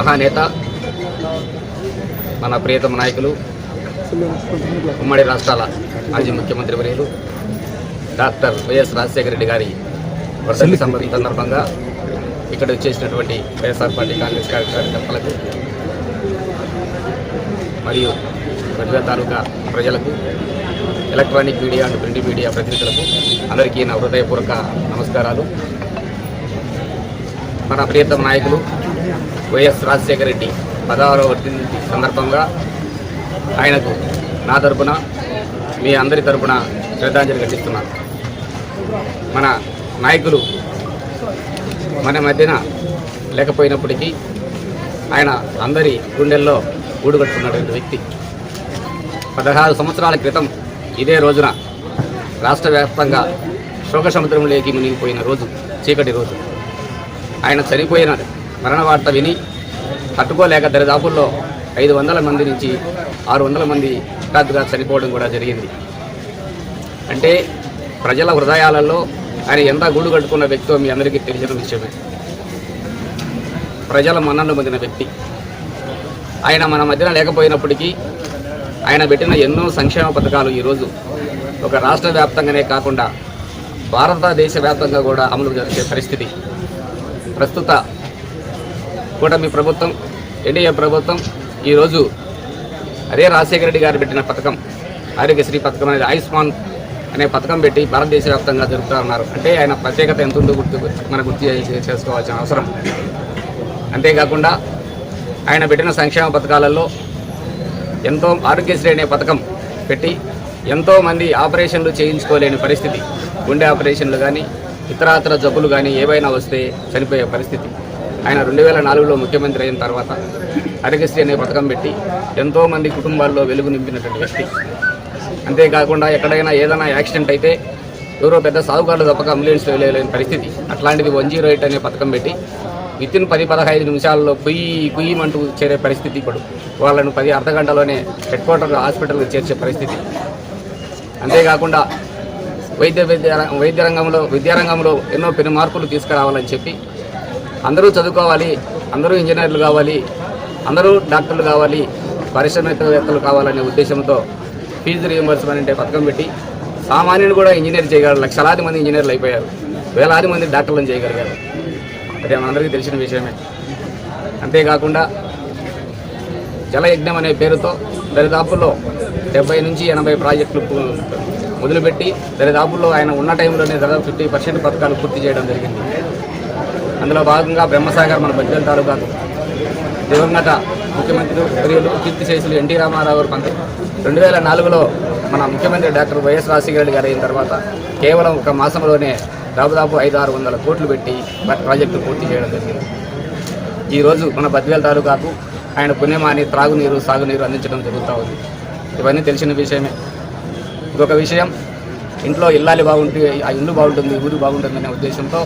మహానేత మన ప్రియతమ నాయకులు ఉమ్మడి రాష్ట్రాల మాజీ ముఖ్యమంత్రి వర్యులు డాక్టర్ వైఎస్ రాజశేఖర రెడ్డి గారి వర్ధంతి సంబంధించిన సందర్భంగా ఇక్కడ వచ్చేసినటువంటి వైఎస్ఆర్ పార్టీ కాంగ్రెస్ కార్యకర్తలకు మరియు గజ్వేల్ తాలూకా ప్రజలకు electronic media and print media ప్రతినిధులకు అందరికీ నా హృదయపూర్వక నమస్కారాలు. మన ప్రియతమ నాయకులు వైఎస్ రాజశేఖర రెడ్డి పదహారవ వర్తింది సందర్భంగా ఆయనకు నా తరపున మీ అందరి తరపున శ్రద్ధాంజలి ఘటిస్తున్నాను. మన నాయకులు మన మధ్యన లేకపోయినప్పటికీ ఆయన అందరి గుండెల్లో గూడుకట్టుకున్నటువంటి వ్యక్తి. పదహారు సంవత్సరాల క్రితం ఇదే రోజున రాష్ట్ర వ్యాప్తంగా శోక సముద్రంలోకి మునిగిపోయిన రోజు చీకటి రోజు. ఆయన చనిపోయిన మరణ వార్త విని తట్టుకోలేక దరిదాపుల్లో ఐదు వందల మంది నుంచి ఆరు వందల మంది హఠాత్తుగా చనిపోవడం కూడా జరిగింది. అంటే ప్రజల హృదయాలలో ఆయన ఎంత గూడు కట్టుకున్న వ్యక్తో మీ అందరికీ తెలిసిన విషయమే. ప్రజల మన్నను పొందిన వ్యక్తి. ఆయన మన మధ్యన లేకపోయినప్పటికీ ఆయన పెట్టిన ఎన్నో సంక్షేమ పథకాలు ఈరోజు ఒక రాష్ట్ర వ్యాప్తంగానే కాకుండా భారతదేశ వ్యాప్తంగా కూడా అమలు జరిగే పరిస్థితి. ప్రస్తుత కూటమి ప్రభుత్వం ఎన్డీఏ ప్రభుత్వం ఈరోజు అదే రాజశేఖర రెడ్డి గారు పెట్టిన పథకం ఆరోగ్యశ్రీ పథకం అనేది ఆయుష్మాన్ అనే పథకం పెట్టి భారతదేశ వ్యాప్తంగా జరుగుతూ ఉన్నారు. అంటే ఆయన ప్రత్యేకత ఎంత ఉందో గుర్తు మన గుర్తు చేసుకోవాల్సిన అవసరం. అంతేకాకుండా ఆయన పెట్టిన సంక్షేమ పథకాలలో ఎంతో ఆరోగ్యశ్రీ అనే పథకం పెట్టి ఎంతోమంది ఆపరేషన్లు చేయించుకోలేని పరిస్థితి గుండె ఆపరేషన్లు కానీ ఇతరాతర జబ్బులు కానీ ఏవైనా వస్తే చనిపోయే పరిస్థితి. ఆయన రెండు వేల నాలుగులో ముఖ్యమంత్రి అయిన తర్వాత అరగశ్రీ అనే పథకం పెట్టి ఎంతోమంది కుటుంబాల్లో వెలుగు నింపినటువంటి వ్యక్తి. అంతేకాకుండా ఎక్కడైనా ఏదైనా యాక్సిడెంట్ అయితే ఎవరో పెద్ద సాగుకారులు తప్పక అంబులెన్స్ వెళ్ళలేని పరిస్థితి. అట్లాంటిది వన్ జీరో ఎయిట్ అనే పథకం పెట్టి విత్ ఇన్ పది పదహైదు నిమిషాల్లో కుయ్యి కుయ్యమంటూ చేరే పరిస్థితి ఇప్పుడు. వాళ్ళను పది అర్ధ గంటలోనే హెడ్ క్వార్టర్ హాస్పిటల్కి చేర్చే పరిస్థితి. అంతేకాకుండా వైద్య విద్య వైద్య రంగంలో విద్యారంగంలో ఎన్నో పెను మార్పులు తీసుకురావాలని చెప్పి అందరూ చదువుకోవాలి అందరూ ఇంజనీర్లు కావాలి అందరూ డాక్టర్లు కావాలి పారిశ్రామికవేత్తలు కావాలనే ఉద్దేశంతో ఫీజు రియంబర్స్మెంట్ అంటే పథకం పెట్టి సామాన్యుని కూడా ఇంజనీర్ చేయగలరు. లక్షలాది మంది ఇంజనీర్లు అయిపోయారు. వేలాది మంది డాక్టర్లను చేయగలిగారు. అదే మనందరికీ తెలిసిన విషయమే. అంతేకాకుండా జలయజ్ఞం అనే పేరుతో దరిదాపుల్లో డెబ్బై నుంచి ఎనభై ప్రాజెక్టులు మొదలుపెట్టి దరిదాపుల్లో ఆయన ఉన్న టైంలోనే దాదాపు ఫిఫ్టీ పర్సెంట్ పథకాలు పూర్తి చేయడం జరిగింది. అందులో భాగంగా బ్రహ్మసాగర్ మన బజ్జల తాలూకాకు దివంగత ముఖ్యమంత్రి ప్రియులు కీర్తిశేషులు ఎన్టీ రామారావు గారు పంత రెండు వేల నాలుగులో మన ముఖ్యమంత్రి డాక్టర్ వైఎస్ రాజశేఖర గారు అయిన తర్వాత కేవలం ఒక మాసంలోనే దాదాపు ఐదు ఆరు వందల కోట్లు పెట్టి ప్రాజెక్టు పూర్తి చేయడం జరిగింది. ఈరోజు మన బద్వేల్ తాలూకాకు ఆయన పుణ్యమాని త్రాగునీరు సాగునీరు అందించడం జరుగుతూ ఉంది. ఇవన్నీ తెలిసిన విషయమే. ఇంకొక విషయం ఇంట్లో ఇల్లాలి బాగుంటే ఆ ఇల్లు బాగుంటుంది ఊరు బాగుంటుందనే ఉద్దేశంతో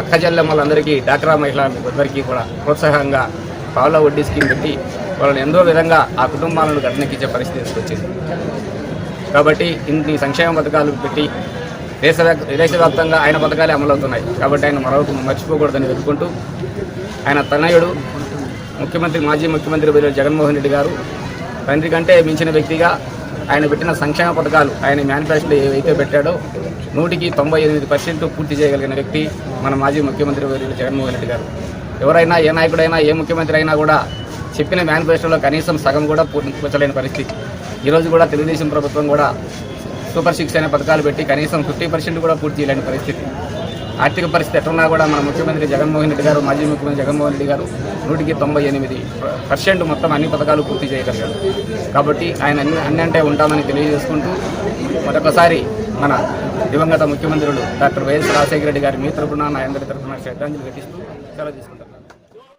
అక్కచెల్లెమ్మలందరికీ డాక్రా మహిళలందరికీ కూడా ప్రోత్సాహంగా పావుల వడ్డీ స్కీమ్ పెట్టి వాళ్ళని ఎంతో విధంగా ఆ కుటుంబాలను గడ్డనెక్కించే పరిస్థితి తీసుకొచ్చింది. కాబట్టి ఇన్ని సంక్షేమ పథకాలు పెట్టి దేశ దేశవ్యాప్తంగా ఆయన పథకాలే అమలవుతున్నాయి. కాబట్టి ఆయన మరొక మర్చిపోకూడదని వెతుకుంటూ ఆయన తనయుడు ముఖ్యమంత్రి మాజీ ముఖ్యమంత్రి జగన్మోహన్ రెడ్డి గారు తండ్రి కంటే మించిన వ్యక్తిగా ఆయన పెట్టిన సంక్షేమ పథకాలు ఆయన మేనిఫెస్టోలో ఏవైతే పెట్టాడో నూటికి తొంభై ఎనిమిది పర్సెంట్ పూర్తి చేయగలిగిన వ్యక్తి మన మాజీ ముఖ్యమంత్రి వర్యులు జగన్మోహన్ రెడ్డి గారు. ఎవరైనా ఏ నాయకుడైనా ఏ ముఖ్యమంత్రి అయినా కూడా చెప్పిన మేనిఫెస్టోలో కనీసం సగం కూడా పూర్తించలేని పరిస్థితి. ఈరోజు కూడా తెలుగుదేశం ప్రభుత్వం కూడా సూపర్ సిక్స్ అనే పథకాలు పెట్టి కనీసం ఫిఫ్టీ పర్సెంట్ కూడా పూర్తి చేయలేని పరిస్థితి. ఆర్థిక పరిస్థితి ఎట్లున్నా కూడా మన ముఖ్యమంత్రి జగన్మోహన్ రెడ్డి గారు మాజీ ముఖ్యమంత్రి జగన్మోహన్ రెడ్డి గారు నూటికి తొంభై ఎనిమిది పర్సెంట్ మొత్తం అన్ని పథకాలు పూర్తి చేయగలిగారు. కాబట్టి ఆయన అన్ని అన్ని అంటే ఉంటామని తెలియజేసుకుంటూ మరొకసారి మన దివంగత ముఖ్యమంత్రులు డాక్టర్ వైఎస్ రాజశేఖర రెడ్డి గారి మీ తరఫున నా అందరి తరపున శ్రద్ధాంజలి ఘటిస్తూ సెలవు తీసుకుంటారు